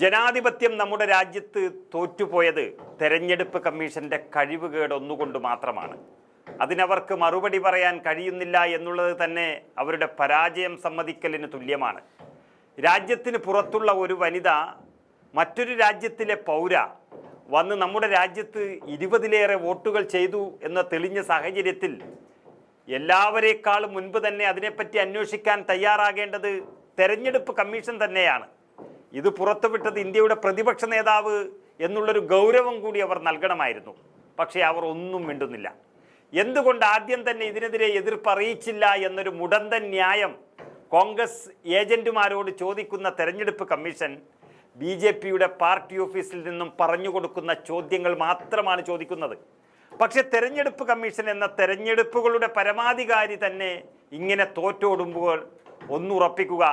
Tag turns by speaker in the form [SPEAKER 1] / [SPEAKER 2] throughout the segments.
[SPEAKER 1] ജനാധിപത്യം നമ്മുടെ രാജ്യത്ത് തോറ്റുപോയത് തെരഞ്ഞെടുപ്പ് കമ്മീഷന്റെ കഴിവുകേട് ഒന്നുകൊണ്ട് മാത്രമാണ്. അതിനവർക്ക് മറുപടി പറയാൻ കഴിയുന്നില്ല എന്നുള്ളത് തന്നെ അവരുടെ പരാജയം സമ്മതിക്കലിന് തുല്യമാണ്. രാജ്യത്തിന് പുറത്തുള്ള ഒരു വനിത മറ്റൊരു രാജ്യത്തിലെ പൗര വന്ന് നമ്മുടെ രാജ്യത്ത് ഇരുപതിലേറെ വോട്ടുകൾ ചെയ്തു എന്ന തെളിഞ്ഞ സാഹചര്യത്തിൽ എല്ലാവരേക്കാളും മുൻപ് തന്നെ അതിനെപ്പറ്റി അന്വേഷിക്കാൻ തയ്യാറാകേണ്ടത് തെരഞ്ഞെടുപ്പ് കമ്മീഷൻ തന്നെയാണ്. ഇത് പുറത്തുവിട്ടത് ഇന്ത്യയുടെ പ്രതിപക്ഷ നേതാവ് എന്നുള്ളൊരു ഗൗരവം കൂടി അവർ നൽകണമായിരുന്നു. പക്ഷേ അവർ ഒന്നും മിണ്ടുന്നില്ല. എന്തുകൊണ്ട് ആദ്യം തന്നെ ഇതിനെതിരെ എതിർപ്പ് അറിയിച്ചില്ല എന്നൊരു മുടന്തൻ ന്യായം കോൺഗ്രസ് ഏജന്റുമാരോട് ചോദിക്കുന്ന തെരഞ്ഞെടുപ്പ് കമ്മീഷൻ ബി ജെ പിയുടെ പാർട്ടി ഓഫീസിൽ നിന്നും പറഞ്ഞു കൊടുക്കുന്ന ചോദ്യങ്ങൾ മാത്രമാണ് ചോദിക്കുന്നത്. പക്ഷെ തെരഞ്ഞെടുപ്പ് കമ്മീഷൻ എന്ന തെരഞ്ഞെടുപ്പുകളുടെ പരമാധികാരി തന്നെ ഇങ്ങനെ തോറ്റോടുമ്പോൾ ഒന്നുറപ്പിക്കുക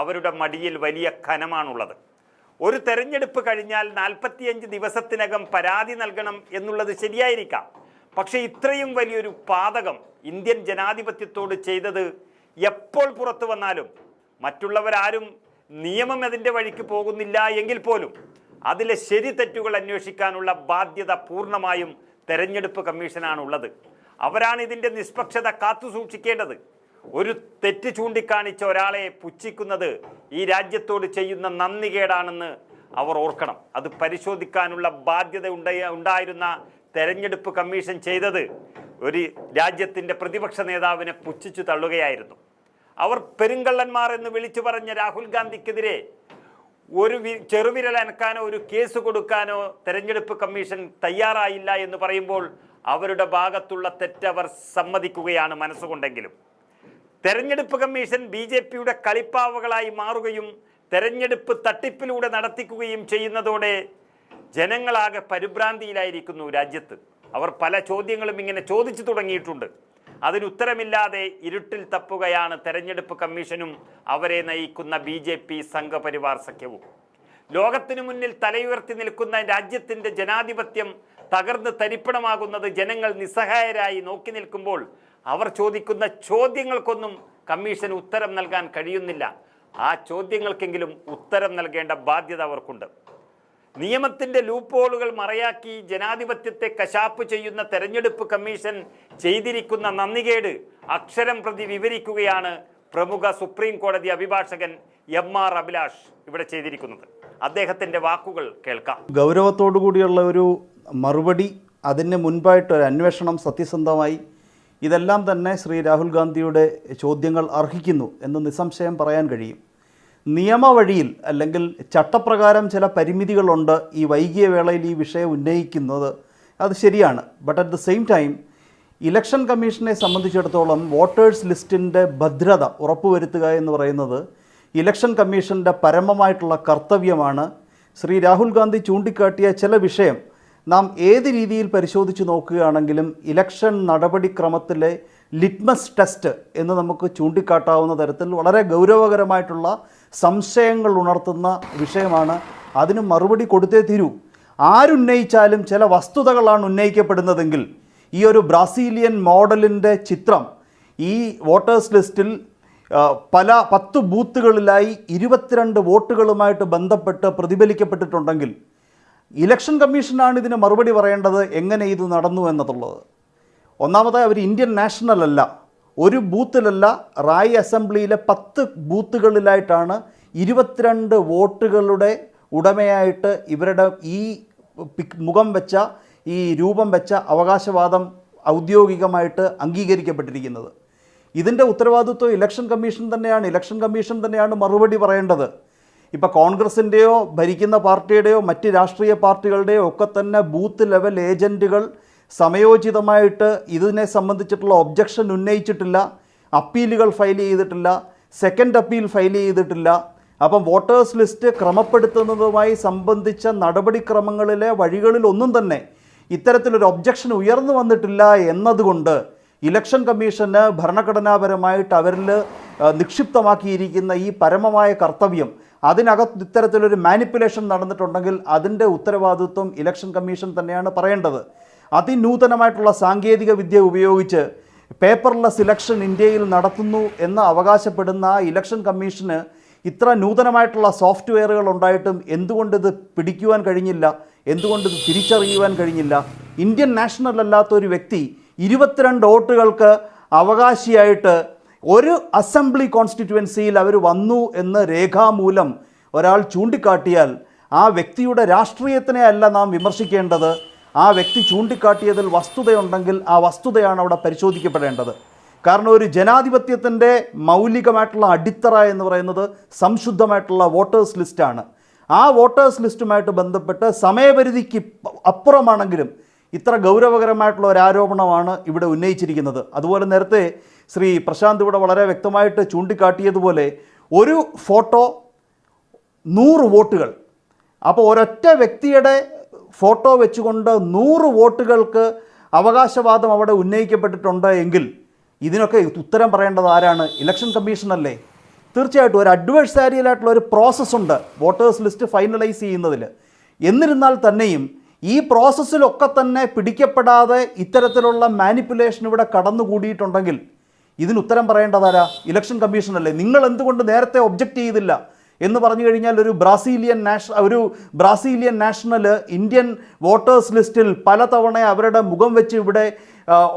[SPEAKER 1] അവരുടെ മടിയിൽ വലിയ ഖനമാണുള്ളത്. ഒരു തെരഞ്ഞെടുപ്പ് കഴിഞ്ഞാൽ നാൽപ്പത്തിയഞ്ച് ദിവസത്തിനകം പരാതി നൽകണം എന്നുള്ളത് ശരിയായിരിക്കാം. പക്ഷേ ഇത്രയും വലിയൊരു പാതകം ഇന്ത്യൻ ജനാധിപത്യത്തോട് ചെയ്തത് എപ്പോൾ പുറത്തു വന്നാലും മറ്റുള്ളവരാരും നിയമം അതിന്റെ വഴിക്ക് പോകുന്നില്ല എങ്കിൽ പോലും അതിലെ ശരി തെറ്റുകൾ അന്വേഷിക്കാനുള്ള ബാധ്യത പൂർണമായും തെരഞ്ഞെടുപ്പ് കമ്മീഷനാണുള്ളത്. അവരാണ് ഇതിന്റെ നിഷ്പക്ഷത കാത്തു സൂക്ഷിക്കേണ്ടത്. ഒരു തെറ്റ് ചൂണ്ടിക്കാണിച്ച ഒരാളെ പുച്ഛിക്കുന്നത് ഈ രാജ്യത്തോട് ചെയ്യുന്ന നന്ദികേടാണെന്ന് അവർ ഓർക്കണം. അത് പരിശോധിക്കാനുള്ള ബാധ്യത ഉണ്ടായിരുന്ന തെരഞ്ഞെടുപ്പ് കമ്മീഷൻ ചെയ്തത് ഒരു രാജ്യത്തിന്റെ പ്രതിപക്ഷ നേതാവിനെ പുച്ഛിച്ചു തള്ളുകയായിരുന്നു. അവർ പെരുങ്കള്ളന്മാർ എന്ന് വിളിച്ചു പറഞ്ഞ രാഹുൽ ഗാന്ധിക്കെതിരെ ഒരു ചെറുവിരൽ അനക്കാനോ ഒരു കേസ് കൊടുക്കാനോ തെരഞ്ഞെടുപ്പ് കമ്മീഷൻ തയ്യാറായില്ല എന്ന് പറയുമ്പോൾ അവരുടെ ഭാഗത്തുള്ള തെറ്റവർ സമ്മതിക്കുകയാണ് മനസ്സുകൊണ്ടെങ്കിലും. തെരഞ്ഞെടുപ്പ് കമ്മീഷൻ ബി ജെ പിയുടെ കളിപ്പാവകളായി മാറുകയും തെരഞ്ഞെടുപ്പ് തട്ടിപ്പിലൂടെ നടത്തിക്കുകയും ചെയ്യുന്നതോടെ ജനങ്ങളാകെ പരിഭ്രാന്തിയിലായിരിക്കുന്നു രാജ്യത്ത്. അവർ പല ചോദ്യങ്ങളും ഇങ്ങനെ ചോദിച്ചു തുടങ്ങിയിട്ടുണ്ട്. അതിനുത്തരമില്ലാതെ ഇരുട്ടിൽ തപ്പുകയാണ് തെരഞ്ഞെടുപ്പ് കമ്മീഷനും അവരെ നയിക്കുന്ന ബി ജെ പി സംഘപരിവാർ സഖ്യവും. ലോകത്തിനു മുന്നിൽ തലയുയർത്തി നിൽക്കുന്ന രാജ്യത്തിന്റെ ജനാധിപത്യം തകർന്ന് തരിപ്പണമാകുന്നത് ജനങ്ങൾ നിസ്സഹായരായി നോക്കി നിൽക്കുമ്പോൾ അവർ ചോദിക്കുന്ന ചോദ്യങ്ങൾക്കൊന്നും കമ്മീഷന് ഉത്തരം നൽകാൻ കഴിയുന്നില്ല. ആ ചോദ്യങ്ങൾക്കെങ്കിലും ഉത്തരം നൽകേണ്ട ബാധ്യത അവർക്കുണ്ട്. നിയമത്തിന്റെ ലൂപ്പോളുകൾ മറയാക്കി ജനാധിപത്യത്തെ കശാപ്പ് ചെയ്യുന്ന തെരഞ്ഞെടുപ്പ് കമ്മീഷൻ ചെയ്തിരിക്കുന്ന നന്ദികേട് അക്ഷരം പ്രതി വിവരിക്കുകയാണ് പ്രമുഖ സുപ്രീം കോടതി അഭിഭാഷകൻ എം ആർ അഭിലാഷ് ഇവിടെ ചെയ്തിരിക്കുന്നത്. അദ്ദേഹത്തിന്റെ വാക്കുകൾ കേൾക്കാം.
[SPEAKER 2] ഗൗരവത്തോടു കൂടിയുള്ള ഒരു മറുപടി അതിന് മുൻപായിട്ട് ഒരു അന്വേഷണം സത്യസന്ധമായി ഇതെല്ലാം തന്നെ ശ്രീ രാഹുൽ ഗാന്ധിയുടെ ചോദ്യങ്ങൾ അർഹിക്കുന്നു എന്ന് നിസ്സംശയം പറയാൻ കഴിയും. നിയമവഴിയിൽ അല്ലെങ്കിൽ ചട്ടപ്രകാരം ചില പരിമിതികളുണ്ട് ഈ വൈകിയ വേളയിൽ ഈ വിഷയം ഉന്നയിക്കുന്നത്. അത് ശരിയാണ്. But at the same time election കമ്മീഷനെ സംബന്ധിച്ചിടത്തോളം വോട്ടേഴ്സ് ലിസ്റ്റിന്റെ ഭദ്രത ഉറപ്പുവരുത്തുക എന്ന് പറയുന്നത് ഇലക്ഷൻ കമ്മീഷന്റെ പരമമായിട്ടുള്ള കർത്തവ്യമാണ്. ശ്രീ രാഹുൽ ഗാന്ധി ചൂണ്ടിക്കാട്ടിയ ചില വിഷയം നാം ഏത് രീതിയിൽ പരിശോധിച്ച് നോക്കുകയാണെങ്കിലും ഇലക്ഷൻ നടപടിക്രമത്തിലെ ലിറ്റ്മസ് ടെസ്റ്റ് എന്ന് നമുക്ക് ചൂണ്ടിക്കാട്ടാവുന്ന തരത്തിൽ വളരെ ഗൗരവകരമായിട്ടുള്ള സംശയങ്ങൾ ഉണർത്തുന്ന വിഷയമാണ്. അതിന് മറുപടി കൊടുത്തേ തീരൂ. ആരുന്നയിച്ചാലും ചില വസ്തുതകളാണ് ഉന്നയിക്കപ്പെടുന്നതെങ്കിൽ ഈ ഒരു ബ്രാസീലിയൻ മോഡലിന്റെ ചിത്രം ഈ വോട്ടേഴ്സ് ലിസ്റ്റിൽ പല പത്ത് ബൂത്തുകളിലായി ഇരുപത്തിരണ്ട് വോട്ടുകളുമായിട്ട് ബന്ധപ്പെട്ട് പ്രതിഫലിക്കപ്പെട്ടിട്ടുണ്ടെങ്കിൽ ഇലക്ഷൻ കമ്മീഷനാണ് ഇതിന് മറുപടി പറയേണ്ടത് എങ്ങനെ ഇത് നടന്നു എന്നതുള്ളത്. ഒന്നാമതായി അവർ ഇന്ത്യൻ നാഷണൽ അല്ല ഒരു ബൂത്തിലല്ല റായ് അസംബ്ലിയിലെ പത്ത് ബൂത്തുകളിലായിട്ടാണ് ഇരുപത്തിരണ്ട് വോട്ടുകളുടെ ഉടമയായിട്ട് ഇവരുടെ ഈ മുഖം വെച്ച ഈ രൂപം വെച്ച അവകാശവാദം ഔദ്യോഗികമായിട്ട് അംഗീകരിക്കപ്പെട്ടിരിക്കുന്നത്. ഇതിന്റെ ഉത്തരവാദിത്വം ഇലക്ഷൻ കമ്മീഷൻ തന്നെയാണ്. ഇലക്ഷൻ കമ്മീഷൻ തന്നെയാണ് മറുപടി പറയേണ്ടത്. ഇപ്പോൾ കോൺഗ്രസിന്റെയോ ഭരിക്കുന്ന പാർട്ടിയുടെയോ മറ്റ് രാഷ്ട്രീയ പാർട്ടികളുടെയോ ഒക്കെ തന്നെ ബൂത്ത് ലെവൽ ഏജന്റുകൾ സമയോചിതമായിട്ട് ഇതിനെ സംബന്ധിച്ചിട്ടുള്ള ഒബ്ജക്ഷൻ ഉന്നയിച്ചിട്ടില്ല അപ്പീലുകൾ ഫയൽ ചെയ്തിട്ടില്ല സെക്കൻഡ് അപ്പീൽ ഫയൽ ചെയ്തിട്ടില്ല. അപ്പം വോട്ടേഴ്സ് ലിസ്റ്റ് ക്രമപ്പെടുത്തുന്നതുമായി സംബന്ധിച്ച നടപടിക്രമങ്ങളിലെ വഴികളിൽ ഒന്നും തന്നെ ഇത്തരത്തിലൊരു ഒബ്ജക്ഷൻ ഉയർന്നു വന്നിട്ടില്ല എന്നതുകൊണ്ട് ഇലക്ഷൻ കമ്മീഷന് ഭരണഘടനാപരമായിട്ട് അവരിൽ നിക്ഷിപ്തമാക്കിയിരിക്കുന്ന ഈ പരമമായ കർത്തവ്യം അതിനകത്ത് ഇത്തരത്തിലൊരു മാനിപ്പുലേഷൻ നടന്നിട്ടുണ്ടെങ്കിൽ അതിന്റെ ഉത്തരവാദിത്വം ഇലക്ഷൻ കമ്മീഷൻ തന്നെയാണ് പറയേണ്ടത്. അതിനൂതനമായിട്ടുള്ള സാങ്കേതിക വിദ്യ ഉപയോഗിച്ച് പേപ്പർലെസ് ഇലക്ഷൻ ഇന്ത്യയിൽ നടത്തുന്നു എന്ന് അവകാശപ്പെടുന്ന ആ ഇലക്ഷൻ കമ്മീഷന് ഇത്ര നൂതനമായിട്ടുള്ള സോഫ്റ്റ്വെയറുകൾ ഉണ്ടായിട്ടും എന്തുകൊണ്ട് ഇത് പിടിക്കുവാൻ കഴിഞ്ഞില്ല? എന്തുകൊണ്ട് ഇത് തിരിച്ചറിയുവാൻ കഴിഞ്ഞില്ല? ഇന്ത്യൻ നാഷണൽ അല്ലാത്ത ഒരു വ്യക്തി ഇരുപത്തിരണ്ട് വോട്ടുകൾക്ക് അവകാശിയായിട്ട് ഒരു അസംബ്ലി കോൺസ്റ്റിറ്റ്യുവൻസിയിൽ അവർ വന്നു എന്ന് രേഖാമൂലം ഒരാൾ ചൂണ്ടിക്കാട്ടിയാൽ ആ വ്യക്തിയുടെ രാഷ്ട്രീയത്തിനെ അല്ല നാം വിമർശിക്കേണ്ടത്. ആ വ്യക്തി ചൂണ്ടിക്കാട്ടിയതിൽ വസ്തുതയുണ്ടെങ്കിൽ ആ വസ്തുതയാണ് അവിടെ പരിശോധിക്കപ്പെടേണ്ടത്. കാരണം ഒരു ജനാധിപത്യത്തിന്റെ മൗലികമായിട്ടുള്ള അടിത്തറ എന്ന് പറയുന്നത് സംശുദ്ധമായിട്ടുള്ള വോട്ടേഴ്സ് ലിസ്റ്റാണ്. ആ വോട്ടേഴ്സ് ലിസ്റ്റുമായിട്ട് ബന്ധപ്പെട്ട് സമയപരിധിക്ക് അപ്പുറമാണെങ്കിലും ഇത്ര ഗൗരവകരമായിട്ടുള്ള ഒരു ആരോപണമാണ് ഇവിടെ ഉന്നയിച്ചിരിക്കുന്നത്. അതുപോലെ നേരത്തെ ശ്രീ പ്രശാന്ത് ഇവിടെ വളരെ വ്യക്തമായിട്ട് ചൂണ്ടിക്കാട്ടിയതുപോലെ ഒരു ഫോട്ടോ നൂറ് വോട്ടുകൾ. അപ്പോൾ ഒരൊറ്റ വ്യക്തിയുടെ ഫോട്ടോ വെച്ചുകൊണ്ട് നൂറ് വോട്ടുകൾക്ക് അവകാശവാദം അവിടെ ഉന്നയിക്കപ്പെട്ടിട്ടുണ്ട് എങ്കിൽ ഇതിനൊക്കെ ഉത്തരം പറയേണ്ടത് ആരാണ്? ഇലക്ഷൻ കമ്മീഷനല്ലേ തീർച്ചയായിട്ടും ഒരു അഡ്വേഴ്സാരിയലായിട്ടുള്ള ഒരു പ്രോസസ്സുണ്ട് വോട്ടേഴ്സ് ലിസ്റ്റ് ഫൈനലൈസ് ചെയ്യുന്നതിൽ എന്നിരുന്നാൽ തന്നെയും ഈ പ്രോസസ്സിലൊക്കെ തന്നെ പിടിക്കപ്പെടാതെ ഇത്തരത്തിലുള്ള മാനിപ്പുലേഷൻ ഇവിടെ കടന്നുകൂടിയിട്ടുണ്ടെങ്കിൽ ഇതിന് ഉത്തരം പറയേണ്ടതാരാ ഇലക്ഷൻ കമ്മീഷൻ അല്ലേ? നിങ്ങൾ എന്തുകൊണ്ട് നേരത്തെ ഒബ്ജക്റ്റ് ചെയ്തില്ല? എന്ന് പറഞ്ഞു കഴിഞ്ഞാൽ ഒരു ബ്രാസീലിയൻ നാഷ ഒരു ബ്രാസീലിയൻ നാഷണൽ ഇന്ത്യൻ വോട്ടേഴ്സ് ലിസ്റ്റിൽ പലതവണ അവരുടെ മുഖം വെച്ച് ഇവിടെ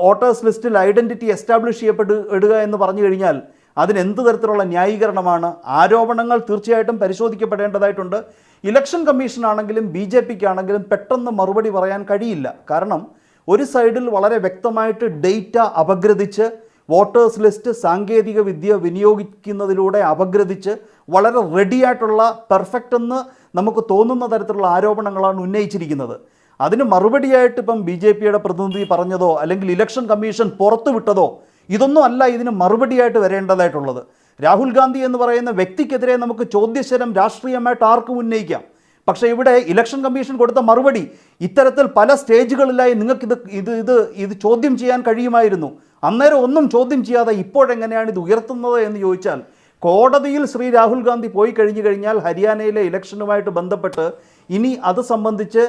[SPEAKER 2] വോട്ടേഴ്സ് ലിസ്റ്റിൽ ഐഡന്റിറ്റി എസ്റ്റാബ്ലിഷ് ചെയ്യപ്പെടുക എന്ന് പറഞ്ഞു കഴിഞ്ഞാൽ അതിന് എന്ത് തരത്തിലുള്ള ന്യായീകരണമാണ്? ആരോപണങ്ങൾ തീർച്ചയായിട്ടും പരിശോധിക്കപ്പെടേണ്ടതായിട്ടുണ്ട്. ഇലക്ഷൻ കമ്മീഷനാണെങ്കിലും ബി ജെ പിക്ക് ആണെങ്കിലും പെട്ടെന്ന് മറുപടി പറയാൻ കഴിയില്ല. കാരണം ഒരു സൈഡിൽ വളരെ വ്യക്തമായിട്ട് ഡേറ്റ അപഗ്രഥിച്ച് വോട്ടേഴ്സ് ലിസ്റ്റ് സാങ്കേതിക വിദ്യ വിനിയോഗിക്കുന്നതിലൂടെ അപഗ്രഥിച്ച് വളരെ റെഡിയായിട്ടുള്ള പെർഫെക്റ്റ് എന്ന് നമുക്ക് തോന്നുന്ന തരത്തിലുള്ള ആരോപണങ്ങളാണ് ഉന്നയിച്ചിരിക്കുന്നത്. അതിന് മറുപടിയായിട്ട് ഇപ്പം ബി ജെ പിയുടെ പ്രതിനിധി പറഞ്ഞതോ അല്ലെങ്കിൽ ഇലക്ഷൻ കമ്മീഷൻ പുറത്തുവിട്ടതോ ഇതൊന്നും അല്ല ഇതിന് മറുപടിയായിട്ട് വരേണ്ടതായിട്ടുള്ളത്. രാഹുൽ ഗാന്ധി എന്ന് പറയുന്ന വ്യക്തിക്കെതിരെ നമുക്ക് ചോദ്യശരം രാഷ്ട്രീയമായിട്ട് ആർക്കും ഉന്നയിക്കാം. പക്ഷേ ഇവിടെ ഇലക്ഷൻ കമ്മീഷൻ കൊടുത്ത മറുപടി ഇത്തരത്തിൽ പല സ്റ്റേജുകളിലായി നിങ്ങൾക്ക് ഇത് ഇത് ഇത് ഇത് ചോദ്യം ചെയ്യാൻ കഴിയുമായിരുന്നു. അന്നേരം ഒന്നും ചോദ്യം ചെയ്യാതെ ഇപ്പോഴെങ്ങനെയാണ് ഇത് ഉയർത്തുന്നത് എന്ന് ചോദിച്ചാൽ കോടതിയിൽ ശ്രീ രാഹുൽ ഗാന്ധി പോയി കഴിഞ്ഞു കഴിഞ്ഞാൽ ഹരിയാനയിലെ ഇലക്ഷനുമായിട്ട് ബന്ധപ്പെട്ട് ഇനി അത് സംബന്ധിച്ച്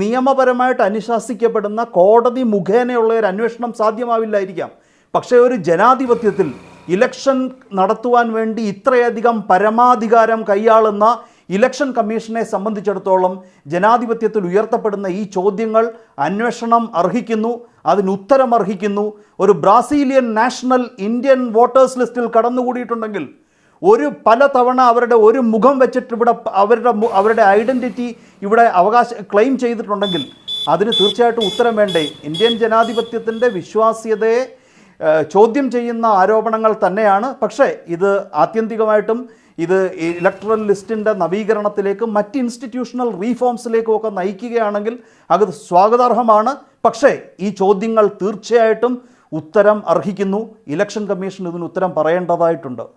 [SPEAKER 2] നിയമപരമായിട്ട് അനുശാസിക്കപ്പെടുന്ന കോടതി മുഖേനയുള്ള ഒരു അന്വേഷണം സാധ്യമാവില്ലായിരിക്കാം. പക്ഷേ ഒരു ജനാധിപത്യത്തിൽ ഇലക്ഷൻ നടത്തുവാൻ വേണ്ടി ഇത്രയധികം പരമാധികാരം കൈയാളുന്ന ഇലക്ഷൻ കമ്മീഷനെ സംബന്ധിച്ചിടത്തോളം ജനാധിപത്യത്തിൽ ഉയർത്തപ്പെടുന്ന ഈ ചോദ്യങ്ങൾ അന്വേഷണം അർഹിക്കുന്നു അതിന് ഉത്തരം അർഹിക്കുന്നു. ഒരു ബ്രാസീലിയൻ നാഷണൽ ഇന്ത്യൻ വോട്ടേഴ്സ് ലിസ്റ്റിൽ കടന്നുകൂടിയിട്ടുണ്ടെങ്കിൽ ഒരു പല തവണ അവരുടെ ഒരു മുഖം വെച്ചിട്ട് ഇവിടെ അവരുടെ അവരുടെ ഐഡന്റിറ്റി ഇവിടെ അവകാശ ക്ലെയിം ചെയ്തിട്ടുണ്ടെങ്കിൽ അതിന് തീർച്ചയായിട്ടും ഉത്തരം വേണ്ടേ? ഇന്ത്യൻ ജനാധിപത്യത്തിന്റെ വിശ്വാസ്യതയെ ചോദ്യം ചെയ്യുന്ന ആരോപണങ്ങൾ തന്നെയാണ്. പക്ഷേ ഇത് ആത്യന്തികമായിട്ടും ഇത് ഇലക്ട്രൽ ലിസ്റ്റിന്റെ നവീകരണത്തിലേക്കും മറ്റ് ഇൻസ്റ്റിറ്റ്യൂഷണൽ റീഫോംസിലേക്കും ഒക്കെ നയിക്കുകയാണെങ്കിൽ അത് സ്വാഗതാർഹമാണ്. പക്ഷേ ഈ ചോദ്യങ്ങൾ തീർച്ചയായിട്ടും ഉത്തരം അർഹിക്കുന്നു. ഇലക്ഷൻ കമ്മീഷൻ ഇതിന് ഉത്തരം പറയേണ്ടതായിട്ടുണ്ട്.